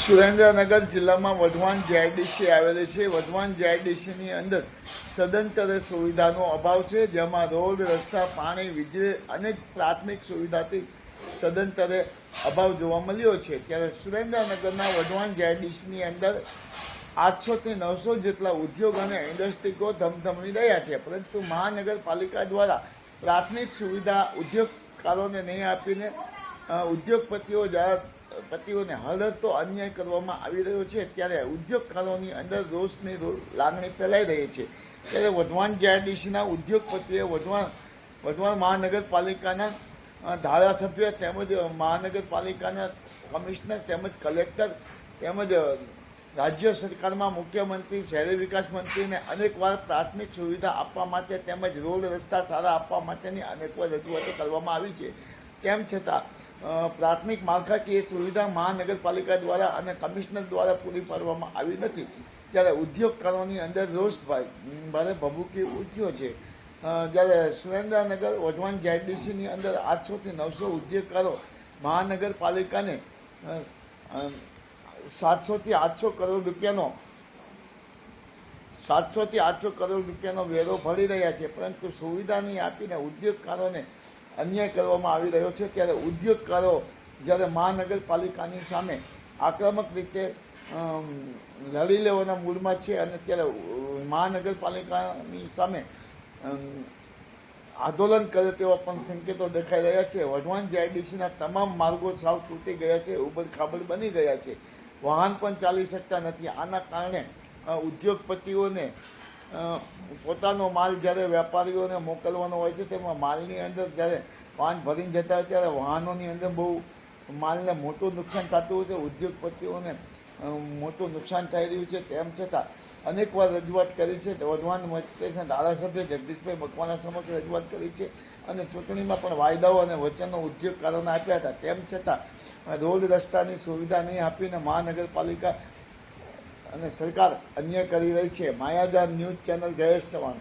સુરેન્દ્રનગર જિલ્લામાં વઢવાણ જીઆઈડીસી આવેલી છે. વઢવાણ જીઆઈડીસીની અંદર સદંતર સુવિધાનો અભાવ છે, જેમાં રોડ, રસ્તા, પાણી, વીજળી અનેક પ્રાથમિક સુવિધાથી સદંતરે અભાવ જોવા મળ્યો છે. ત્યારે સુરેન્દ્રનગરના વઢવાણ જીઆઈડીસીની અંદર આઠસોથી નવસો જેટલા ઉદ્યોગ અને ઇન્ડસ્ટ્રીકો ધમધમી રહ્યા છે. પરંતુ મહાનગરપાલિકા દ્વારા પ્રાથમિક સુવિધા ઉદ્યોગકારોને નહીં આપીને ઉદ્યોગપતિઓ ઉદ્યોગપતિઓ પતિઓને તો અન્યાય કરવામાં આવી રહ્યો છે. ત્યારે ઉદ્યોગકારોની અંદર રોષની લાગણી ફેલાઈ રહી છે. ત્યારે વઢવાણ જીઆઈડીસીના ઉદ્યોગપતિએ વઢવાણ વઢવાણ મહાનગરપાલિકાના ધારાસભ્ય તેમજ મહાનગરપાલિકાના કમિશનર તેમજ કલેક્ટર તેમજ રાજ્ય સરકારમાં મુખ્યમંત્રી, શહેરી વિકાસ મંત્રીને અનેકવાર પ્રાથમિક સુવિધા આપવા માટે તેમજ રોડ રસ્તા સારા આપવા માટેની અનેકવાર રજૂઆતો કરવામાં આવી છે. તેમ છતાં પ્રાથમિક માળખાકીય સુવિધા મહાનગરપાલિકા દ્વારા અને કમિશનર દ્વારા પૂરી પાડવામાં આવી નથી. ત્યારે ઉદ્યોગકારોની અંદર રોષ ભારે ભભૂકી ઉઠ્યો છે. જ્યારે સુરેન્દ્રનગર, વઢવાણ, જેડીસીની અંદર આઠસોથી નવસો ઉદ્યોગકારો મહાનગરપાલિકાને સાતસોથી આઠસો કરોડ રૂપિયાનો સાતસોથી આઠસો કરોડ રૂપિયાનો વેરો ભરી રહ્યા છે. પરંતુ સુવિધા નહીં આપીને ઉદ્યોગકારોને અન્યાય કરવામાં આવી રહ્યો છે ત્યારે ઉદ્યોગકારો જ્યારે મહાનગરપાલિકાની સામે આક્રમક રીતે લડી લેવાના મૂડમાં છે અને ત્યારે મહાનગરપાલિકાની સામે આંદોલન કરે તેવા પણ સંકેતો દેખાઈ રહ્યા છે. વઢવાણ જીઆઈડીસીના તમામ માર્ગો સાવ તૂટી ગયા છે ઉબડ બની ગયા છે. વાહન પણ ચાલી શકતા નથી. આના કારણે ઉદ્યોગપતિઓને પોતાનો માલ જ્યારે વેપારીઓને મોકલવાનો હોય છે, તેમાં માલની અંદર જ્યારે વાહન ભરીને જતા હોય, ત્યારે વાહનોની અંદર બહુ માલને મોટું નુકસાન થતું હોય છે, ઉદ્યોગપતિઓને મોટું નુકસાન થઈ રહ્યું છે. તેમ છતાં અનેકવાર રજૂઆત કરી છે વધવાન મધ્યપ્રદેશના ધારાસભ્ય જગદીશભાઈ મકવાણા સમક્ષ રજૂઆત કરી છે અને ચૂંટણીમાં પણ વાયદાઓ અને વચનો ઉદ્યોગકારોને આપ્યા હતા. તેમ છતાં રોડ રસ્તાની સુવિધા નહીં આપીને મહાનગરપાલિકા અને સરકાર અન્ય કરી રહી છે. Mayajar news channel Jayesh Chauhan